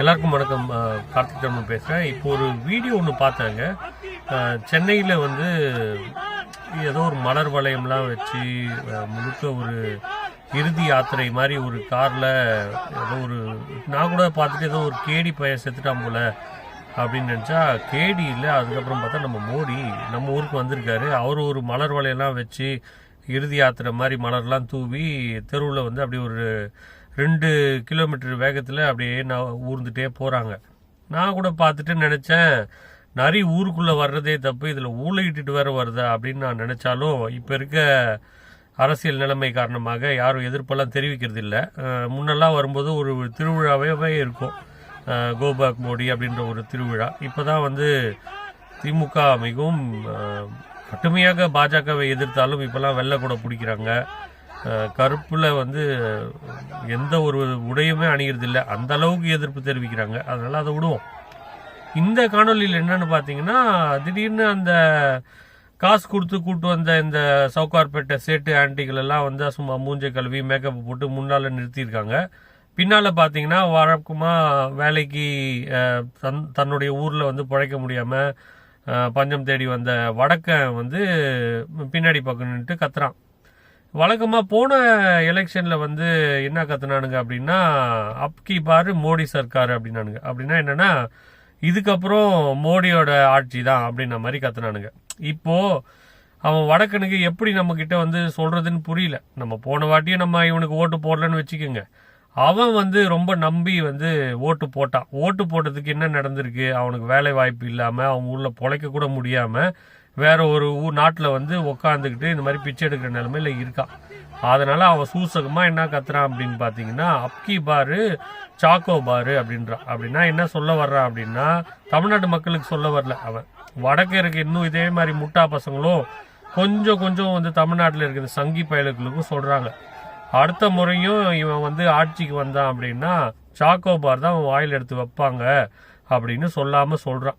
எல்லாருக்கும் வணக்கம். கார்த்திக் தர்மன் பேசுகிறேன் இப்போ ஒரு வீடியோ ஒன்று பார்த்தாங்க. சென்னையில் வந்து ஏதோ ஒரு மலர் வளையம்லாம் வச்சு முழுக்க ஒரு இறுதி யாத்திரை மாதிரி ஒரு காரில் ஏதோ ஒரு நான் கூட பார்த்துட்டு ஏதோ ஒரு கேடி பையன் செத்துட்டான் போல அப்படின்னு நினச்சா கேடி இல்லை. அதுக்கப்புறம் பார்த்தா நம்ம மோடி நம்ம ஊருக்கு வந்திருக்காரு. அவர் ஒரு மலர் வளையெல்லாம் வச்சு இறுதி யாத்திரை மாதிரி மலர்லாம் தூவி தெருவில் வந்து அப்படி ஒரு ரெண்டு கிலோமீட்டர் வேகத்தில் அப்படியே நான் ஊர்ந்துட்டே போகிறாங்க நான் கூட பார்த்துட்டு நினச்சேன் நரி ஊருக்குள்ளே வர்றதே தப்பு இதில் ஊழையிட்டுட்டு வேற வருதா அப்படின்னு நான் நினச்சாலும் இப்போ இருக்க அரசியல் நிலைமை காரணமாக யாரும் எதிர்ப்பெல்லாம் தெரிவிக்கிறது இல்லை. முன்னெல்லாம் வரும்போது ஒரு திருவிழாவே இருக்கும். கோபாக் மோடி அப்படின்ற ஒரு திருவிழா. இப்போ தான் வந்து திமுக மிகவும் அஹ், கடுமையாக பாஜகவை எதிர்த்தாலும் இப்போல்லாம் வெள்ளை கூட பிடிக்கிறாங்க. கருப்பில் வந்து எந்த ஒரு உடையுமே அணிகிறதில்ல அந்த அளவுக்கு எதிர்ப்பு தெரிவிக்கிறாங்க. அதனால் அதை விடுவோம். இந்த காணொலியில் என்னன்னு பார்த்தீங்கன்னா திடீர்னு அந்த காசு கொடுத்து கூட்டு வந்த இந்த சவுகார்பேட்டை சேட்டு ஆன்டிகள் எல்லாம் வந்து சும்மா மூஞ்சை கழுவி மேக்கப் போட்டு முன்னால் நிறுத்தியிருக்காங்க. பின்னால் பார்த்தீங்கன்னா வழக்கமாக வேலைக்கு தன் தன்னுடைய ஊரில் வந்து பிழைக்க முடியாமல் பஞ்சம் தேடி வந்த வடக்கன் வந்து பின்னாடி பக்கம் நின்னுட்டு கத்துறான். வழக்கமாக போன எலெக்ஷனில் வந்து என்ன கத்துனானுங்க அப்படின்னா அப்கி பாரு மோடி சர்க்கார் அப்படின்னானுங்க. அப்படின்னா என்னன்னா இதுக்கப்புறம் மோடியோட ஆட்சி தான் அப்படின்ன மாதிரி கத்துனானுங்க. இப்போ அவன் வடக்கனுக்கு எப்படி நம்மக்கிட்ட வந்து சொல்கிறதுன்னு புரியல. நம்ம போன வாட்டியும் நம்ம இவனுக்கு ஓட்டு போடலன்னு வச்சுக்கோங்க. அவன் வந்து ரொம்ப நம்பி வந்து ஓட்டு போட்டான். ஓட்டு போட்டதுக்கு என்ன நடந்திருக்கு? அவனுக்கு வேலை வாய்ப்பு இல்லாமல் அவன் ஊரில் பொழைக்க கூட முடியாமல் வேற ஒரு ஊர் நாட்டில் வந்து உக்காந்துக்கிட்டு இந்த மாதிரி பிச்சை எடுக்கிற நிலமையில இருக்கான். அதனால அவன் சூசகமாக என்ன கத்துறான் அப்படின்னு பார்த்தீங்கன்னா அப்கி பாரு சாக்கோ பாரு அப்படின்றான். அப்படின்னா என்ன சொல்ல வர்றான் அப்படின்னா தமிழ்நாட்டு மக்களுக்கு சொல்ல வரல அவன். வடக்கே இருக்க இன்னும் இதே மாதிரி முட்டா பசங்களும் கொஞ்சம் கொஞ்சம் வந்து தமிழ்நாட்டில் இருக்கிற சங்கி பயலுக்களுக்கும் சொல்கிறாங்க அடுத்த முறையும் இவன் வந்து ஆட்சிக்கு வந்தான் அப்படின்னா சாக்கோபார் தான் அவன் வாயில் எடுத்து வைப்பாங்க அப்படின்னு சொல்லாமல் சொல்கிறான்